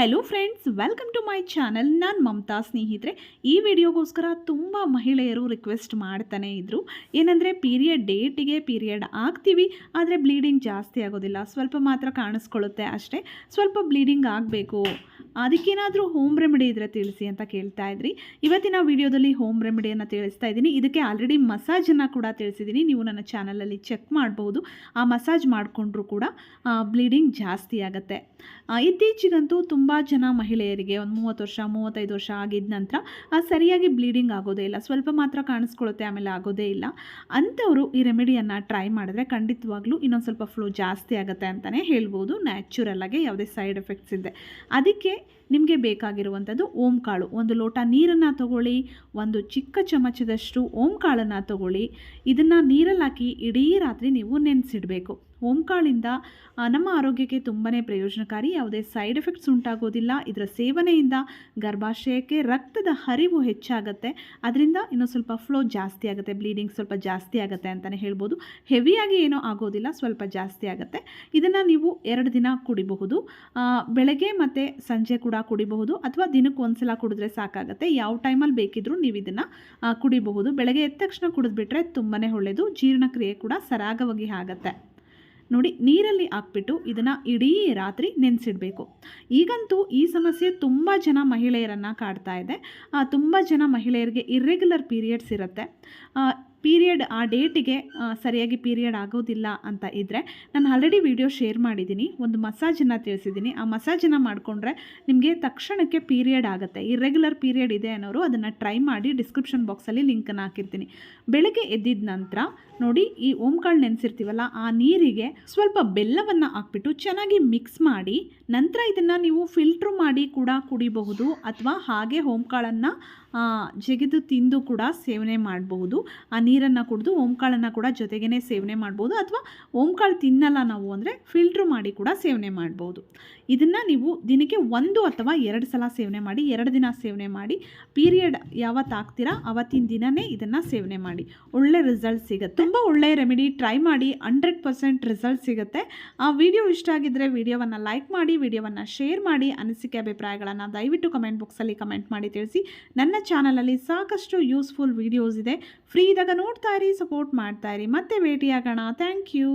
Hello friends welcome to my channel ನಾನು ಮಮತಾ ಸ್ನೇಹಿತರೆ. ಈ ವಿಡಿಯೋಗೋಸ್ಕರ ತುಂಬ ಮಹಿಳೆಯರು ರಿಕ್ವೆಸ್ಟ್ ಮಾಡ್ತಾನೆ ಇದ್ದರು ಏನಂದರೆ ಪೀರಿಯಡ್ ಡೇಟಿಗೆ ಪೀರಿಯಡ್ ಆಗ್ತೀವಿ, ಆದರೆ ಬ್ಲೀಡಿಂಗ್ ಜಾಸ್ತಿ ಆಗೋದಿಲ್ಲ. ಸ್ವಲ್ಪ ಮಾತ್ರ ಕಾಣಿಸ್ಕೊಳ್ಳುತ್ತೆ ಅಷ್ಟೇ. ಸ್ವಲ್ಪ ಬ್ಲೀಡಿಂಗ್ ಆಗಬೇಕು. ಅದಕ್ಕೇನಾದರೂ ಹೋಮ್ ರೆಮಿಡಿ ಇದ್ದರೆ ತಿಳಿಸಿ ಅಂತ ಕೇಳ್ತಾ ಇದ್ರಿ. ಇವತ್ತಿನ ವಿಡಿಯೋದಲ್ಲಿ ಹೋಮ್ ರೆಮಿಡಿಯನ್ನು ತಿಳಿಸ್ತಾ ಇದ್ದೀನಿ. ಇದಕ್ಕೆ ಆಲ್ರೆಡಿ ಮಸಾಜನ್ನು ಕೂಡ ತಿಳಿಸಿದ್ದೀನಿ. ನೀವು ನನ್ನ ಚಾನಲಲ್ಲಿ ಚೆಕ್ ಮಾಡಬಹುದು ಆ ಮಸಾಜ್ ಮಾಡಿಕೊಂಡ್ರೂ ಕೂಡ ಬ್ಲೀಡಿಂಗ್ ಜಾಸ್ತಿ ಆಗುತ್ತೆ. ಇತ್ತೀಚೆಗಂತೂ ತುಂಬ ಜನ ಮಹಿಳೆಯರಿಗೆ ಒಂದು ಮೂವತ್ತು ವರ್ಷ, ಮೂವತ್ತೈದು ವರ್ಷ ಆಗಿದ ನಂತರ ಸರಿಯಾಗಿ ಬ್ಲೀಡಿಂಗ್ ಆಗೋದೇ ಇಲ್ಲ. ಸ್ವಲ್ಪ ಮಾತ್ರ ಕಾಣಿಸ್ಕೊಳ್ಳುತ್ತೆ ಆಮೇಲೆ ಆಗೋದೇ ಇಲ್ಲ. ಅಂಥವರು ಈ ರೆಮಿಡಿಯನ್ನು ಟ್ರೈ ಮಾಡಿದ್ರೆ ಖಂಡಿತವಾಗ್ಲೂ ಇನ್ನೊಂದು ಸ್ವಲ್ಪ ಫ್ಲೋ ಜಾಸ್ತಿ ಆಗುತ್ತೆ ಅಂತಲೇ ಹೇಳ್ಬೋದು. ನ್ಯಾಚುರಲ್ಲಾಗಿ ಯಾವುದೇ ಸೈಡ್ ಎಫೆಕ್ಟ್ಸ್ ಇದೆ ಅದಕ್ಕೆ ನಿಮಗೆ ಬೇಕಾಗಿರುವಂಥದ್ದು ಓಂ ಕಾಳು. ಒಂದು ಲೋಟ ನೀರನ್ನು ತಗೊಳ್ಳಿ, ಒಂದು ಚಿಕ್ಕ ಚಮಚದಷ್ಟು ಓಂ ಕಾಳನ್ನು ತಗೊಳ್ಳಿ. ಇದನ್ನು ನೀರಲ್ಲಿ ಹಾಕಿ ಇಡೀ ರಾತ್ರಿ ನೀವು ನೆನೆಸಿಡಬೇಕು. ಓಂ ಕಾಳಿಂದ ನಮ್ಮ ಆರೋಗ್ಯಕ್ಕೆ ತುಂಬಾ ಪ್ರಯೋಜನಕಾರಿ. ಯಾವುದೇ ಸೈಡ್ ಎಫೆಕ್ಟ್ಸ್ ಉಂಟಾಗೋದಿಲ್ಲ. ಇದರ ಸೇವನೆಯಿಂದ ಗರ್ಭಾಶಯಕ್ಕೆ ರಕ್ತದ ಹರಿವು ಹೆಚ್ಚಾಗುತ್ತೆ. ಅದರಿಂದ ಇನ್ನೂ ಸ್ವಲ್ಪ ಫ್ಲೋ ಜಾಸ್ತಿ ಆಗುತ್ತೆ. ಬ್ಲೀಡಿಂಗ್ ಸ್ವಲ್ಪ ಜಾಸ್ತಿ ಆಗುತ್ತೆ ಅಂತಲೇ ಹೇಳ್ಬೋದು. ಹೆವಿಯಾಗಿ ಏನೂ ಆಗೋದಿಲ್ಲ. ಸ್ವಲ್ಪ ಜಾಸ್ತಿ ಆಗುತ್ತೆ. ಇದನ್ನು ನೀವು ಎರಡು ದಿನ ಕುಡಿಬಹುದು. ಬೆಳಗ್ಗೆ ಮತ್ತು ಸಂಜೆ ಕೂಡ ಕುಡಿಬಹುದು ಅಥವಾ ದಿನಕ್ಕೆ ಒಂದ್ಸಲ ಕುಡಿದ್ರೆ ಸಾಕಾಗುತ್ತೆ. ಯಾವ ಟೈಮಲ್ಲಿ ಬೇಕಿದ್ರೂ ನೀವು ಇದನ್ನು ಕುಡಿಬಹುದು. ಬೆಳಗ್ಗೆ ಎದ್ದ ತಕ್ಷಣ ಕುಡಿದ್ಬಿಟ್ರೆ ತುಂಬಾ ಒಳ್ಳೆಯದು ಜೀರ್ಣಕ್ರಿಯೆ ಕೂಡ ಸರಾಗವಾಗಿ ಆಗುತ್ತೆ. ನೋಡಿ, ನೀರಲ್ಲಿ ಹಾಕ್ಬಿಟ್ಟು ಇದನ್ನು ಇಡೀ ರಾತ್ರಿ ನೆನೆಸಿಡಬೇಕು. ಈಗಂತೂ ಈ ಸಮಸ್ಯೆ ತುಂಬ ಜನ ಮಹಿಳೆಯರನ್ನು ಕಾಡ್ತಾ ಇದೆ. ತುಂಬ ಜನ ಮಹಿಳೆಯರಿಗೆ ಇರ್ರೆಗ್ಯುಲರ್ ಪೀರಿಯಡ್ಸ್ ಇರುತ್ತೆ. ಪೀರಿಯಡ್, ಆ ಡೇಟಿಗೆ ಸರಿಯಾಗಿ ಪೀರಿಯಡ್ ಆಗೋದಿಲ್ಲ ಅಂತ ಇದ್ದರೆ ನಾನು ಆಲ್ರೆಡಿ ವಿಡಿಯೋ ಶೇರ್ ಮಾಡಿದ್ದೀನಿ. ಒಂದು ಮಸಾಜನ್ನು ತಿಳಿಸಿದ್ದೀನಿ. ಆ ಮಸಾಜನ್ನು ಮಾಡಿಕೊಂಡ್ರೆ ನಿಮಗೆ ತಕ್ಷಣಕ್ಕೆ ಪೀರಿಯಡ್ ಆಗುತ್ತೆ. ಇರ್ರೆಗ್ಯುಲರ್ ಪೀರಿಯಡ್ ಇದೆ ಅನ್ನೋರು ಅದನ್ನು ಟ್ರೈ ಮಾಡಿ ಡಿಸ್ಕ್ರಿಪ್ಷನ್ ಬಾಕ್ಸಲ್ಲಿ ಲಿಂಕನ್ನು ಹಾಕಿರ್ತೀನಿ. ಬೆಳಗ್ಗೆ ಎದ್ದಿದ ನಂತರ ನೋಡಿ ಈ ಓಂಕಾಳು ನೆನೆಸಿರ್ತೀವಲ್ಲ, ಆ ನೀರಿಗೆ ಸ್ವಲ್ಪ ಬೆಲ್ಲವನ್ನು ಹಾಕ್ಬಿಟ್ಟು ಚೆನ್ನಾಗಿ ಮಿಕ್ಸ್ ಮಾಡಿ ನಂತರ ಇದನ್ನು ನೀವು ಫಿಲ್ಟ್ರ್ ಮಾಡಿ ಕೂಡ ಕುಡಿಬಹುದು ಅಥವಾ ಹಾಗೆ ಓಂಕಾಳನ್ನು ಜಗಿದು ತಿಂದು ಕೂಡ ಸೇವನೆ ಮಾಡಬಹುದು. ಆ ನೀರನ್ನು ಕುಡಿದು ಓಂಕಾಳನ್ನು ಕೂಡ ಜೊತೆಗೇ ಸೇವನೆ ಮಾಡ್ಬೋದು ಅಥವಾ ಓಂಕಾಳು ತಿನ್ನಲ್ಲ ನಾವು ಅಂದರೆ ಫಿಲ್ಟ್ರ್ ಮಾಡಿ ಕೂಡ ಸೇವನೆ ಮಾಡ್ಬೋದು ಇದನ್ನು ನೀವು ದಿನಕ್ಕೆ ಒಂದು ಅಥವಾ ಎರಡು ಸಲ ಸೇವನೆ ಮಾಡಿ, ಎರಡು ದಿನ ಸೇವನೆ ಮಾಡಿ, ಪೀರಿಯಡ್ ಯಾವತ್ತು ಆಗ್ತೀರಾ ಅವತ್ತಿನ ದಿನವೇ ಇದನ್ನು ಸೇವನೆ ಮಾಡಿ. ಒಳ್ಳೆ ರಿಸಲ್ಟ್ ಸಿಗುತ್ತೆ. ತುಂಬ ಒಳ್ಳೆಯ ರೆಮಿಡಿ ಟ್ರೈ ಮಾಡಿ ಹಂಡ್ರೆಡ್ ಪರ್ಸೆಂಟ್ ರಿಸಲ್ಟ್ ಸಿಗುತ್ತೆ. ಆ ವಿಡಿಯೋ ಇಷ್ಟ ಆಗಿದ್ದರೆ ವಿಡಿಯೋವನ್ನು ಲೈಕ್ ಮಾಡಿ ವಿಡಿಯೋವನ್ನು ಶೇರ್ ಮಾಡಿ ಅನಿಸಿಕೆ ಅಭಿಪ್ರಾಯಗಳನ್ನು ದಯವಿಟ್ಟು ಕಮೆಂಟ್ ಬಾಕ್ಸಲ್ಲಿ ಕಮೆಂಟ್ ಮಾಡಿ ತಿಳಿಸಿ. ನನ್ನ ಚಾನಲಲ್ಲಿ ಸಾಕಷ್ಟು ಯೂಸ್ಫುಲ್ ವಿಡಿಯೋಸ್ ಇದೆ. ಫ್ರೀ ಇದ್ದಾಗ ನೋಡ್ತಾ ಇರಿ ಸಪೋರ್ಟ್ ಮಾಡ್ತಾ ಇರಿ. ಮತ್ತೆ ಭೇಟಿಯಾಗೋಣ. Thank you